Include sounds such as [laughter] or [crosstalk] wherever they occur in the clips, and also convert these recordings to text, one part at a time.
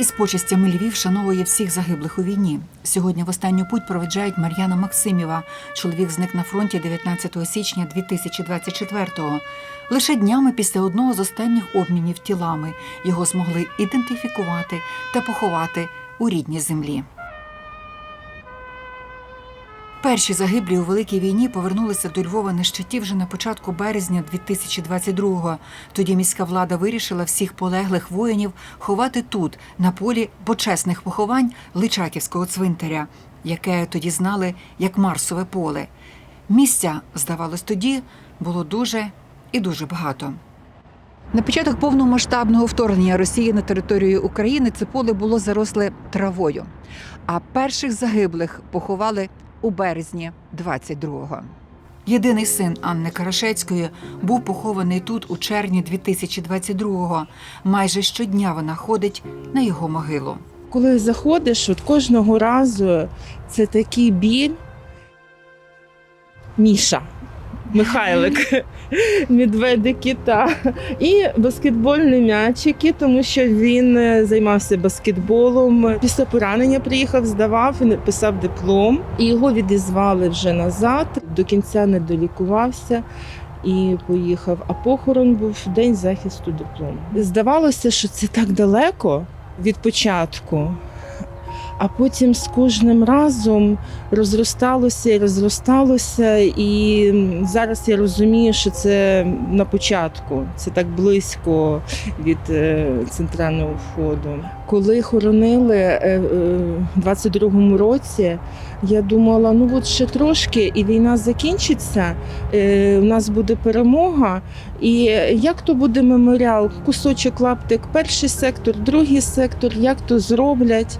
із почестями Львів шановує всіх загиблих у війні. Сьогодні в останню путь проведжають Мар'яна Максимєва. Чоловік зник на фронті 19 січня 2024-го. Лише днями після одного з останніх обмінів тілами його змогли ідентифікувати та поховати у рідній землі. Перші загиблі у великій війні повернулися до Львова на щиті вже на початку березня 2022-го. Тоді міська влада вирішила всіх полеглих воїнів ховати тут, на полі почесних поховань Личаківського цвинтаря, яке тоді знали як Марсове поле. Місця, здавалось, тоді було дуже і дуже багато. На початок повномасштабного вторгнення Росії на територію України це поле було заросле травою. А перших загиблих поховали у березні 22-го. Єдиний син Анни Карашецької був похований тут у червні 2022-го. Майже щодня вона ходить на його могилу. Коли заходиш, от кожного разу це такий біль. Міша, Михайлик, [laughs] медведики та і баскетбольні м'ячики, тому що він е, займався баскетболом. Після поранення приїхав, здавав, він писав диплом, і його відізвали вже назад. До кінця не долікувався. І поїхав. А похорон був день захисту диплому. Здавалося, що це так далеко від початку. А потім з кожним разом розросталося і розросталося, і зараз я розумію, що це на початку, це так близько від е, центрального входу. Коли хоронили е, е, в 22-му році, я думала, ну от ще трошки, і війна закінчиться, у нас буде перемога. І як то буде меморіал, кусочок лаптик, перший сектор, другий сектор, як то зроблять.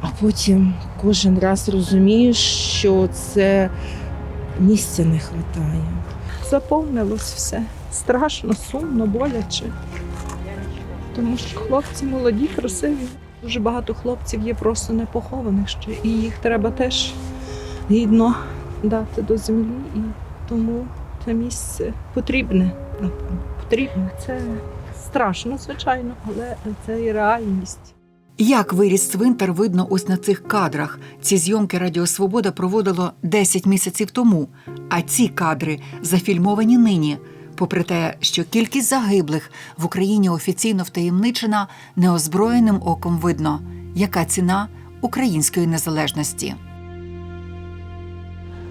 А потім кожен раз розумієш, що це місця не вистачає. заповнилось все. Страшно, сумно, боляче. Тому що хлопці молоді, красиві. Дуже багато хлопців є просто не похованих ще. І їх треба теж гідно дати до землі. І тому це місце потрібне. Потрібне. Це страшно, звичайно, але це і реальність. Як виріс цвинтар, видно ось на цих кадрах. Ці зйомки Радіо Свобода проводило 10 місяців тому, а ці кадри зафільмовані нині. Попри те, що кількість загиблих в Україні офіційно втаємничена, неозброєним оком видно, яка ціна української незалежності.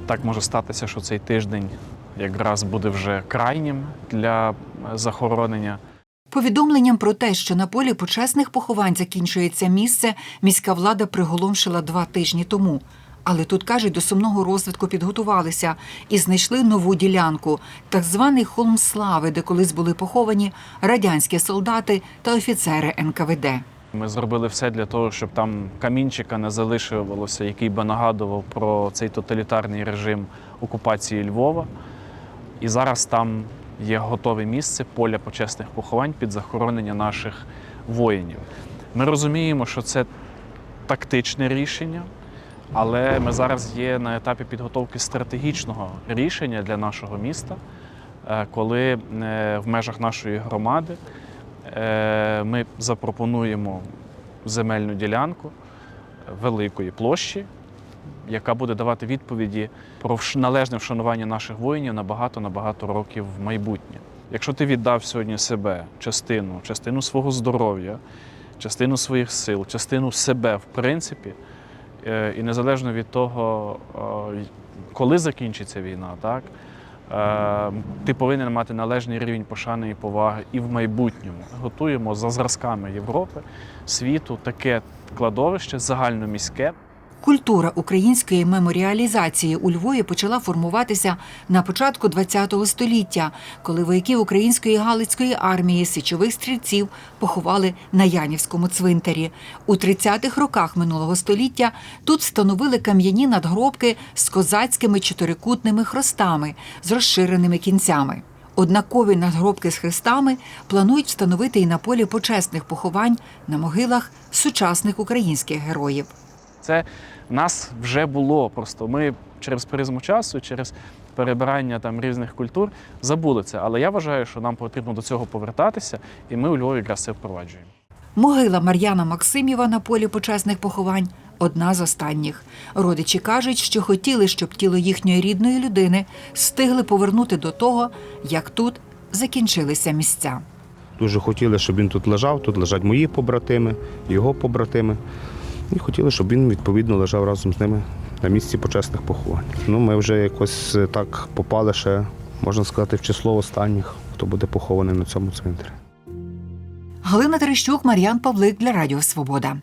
Так може статися, що цей тиждень якраз буде вже крайнім для захоронення. Повідомленням про те, що на полі почесних поховань закінчується місце, міська влада приголомшила два тижні тому. Але тут кажуть, до сумного розвитку підготувалися і знайшли нову ділянку, так званий холм слави, де колись були поховані радянські солдати та офіцери НКВД. Ми зробили все для того, щоб там камінчика не залишилося, який би нагадував про цей тоталітарний режим окупації Львова. І зараз там є готове місце поля почесних поховань під захоронення наших воїнів. Ми розуміємо, що це тактичне рішення, але ми зараз є на етапі підготовки стратегічного рішення для нашого міста, е, коли е, в межах нашої громади е, ми запропонуємо земельну ділянку великої площі, яка буде давати відповіді про належне вшанування наших воїнів на багато на багато років в майбутнє. Якщо ти віддав сьогодні себе, частину, частину свого здоров'я, частину своїх сил, частину себе, в принципі, е, і незалежно від того, е, коли закінчиться війна, так, е, ти повинен мати належний рівень пошани і поваги і в майбутньому. Готуємо за зразками Європи, світу таке кладовище загальноміське. Культура української меморіалізації у Львові почала формуватися на початку ХХ століття, коли вояків української галицької армії січових стрільців поховали на Янівському цвинтарі. У 30-х роках минулого століття тут встановили кам'яні надгробки з козацькими чотирикутними хрестами з розширеними кінцями. Однакові надгробки з хрестами планують встановити і на полі почесних поховань на могилах сучасних українських героїв. Це в нас вже було. Просто ми через призму часу, через перебирання там різних культур забули це. Але я вважаю, що нам потрібно до цього повертатися, і ми у Львові якраз це впроваджуємо. Могила Мар'яна Максимєва на полі почесних поховань одна з останніх. Родичі кажуть, що хотіли, щоб тіло їхньої рідної людини встигли повернути до того, як тут закінчилися місця. Дуже хотіли, щоб він тут лежав. Тут лежать мої побратими, його побратими. І хотіли, щоб він відповідно лежав разом з ними на місці почесних поховань. Ну, ми вже якось е, так попали ще, можна сказати, в число останніх, хто буде похований на цьому цвинтарі. Галина Терещук, Мар'ян Павлик для Радіо Свобода.